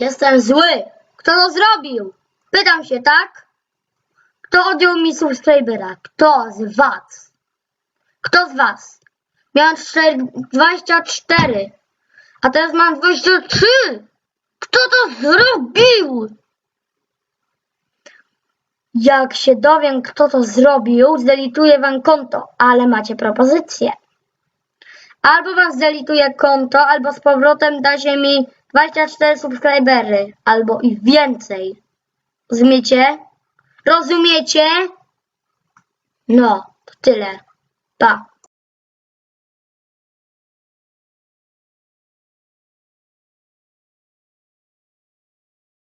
Jestem zły. Kto to zrobił? Pytam się, tak? Kto odjął mi subskrybera? Kto z was? Kto z was? Miałem cztery- 24, a teraz mam 23. Kto to zrobił? Jak się dowiem, kto to zrobił, zdelituję wam konto, ale macie propozycję. Albo wam zdelituję konto, albo z powrotem dacie mi 24 subskrybery, albo i więcej. Rozumiecie? Rozumiecie? No, to tyle. Pa.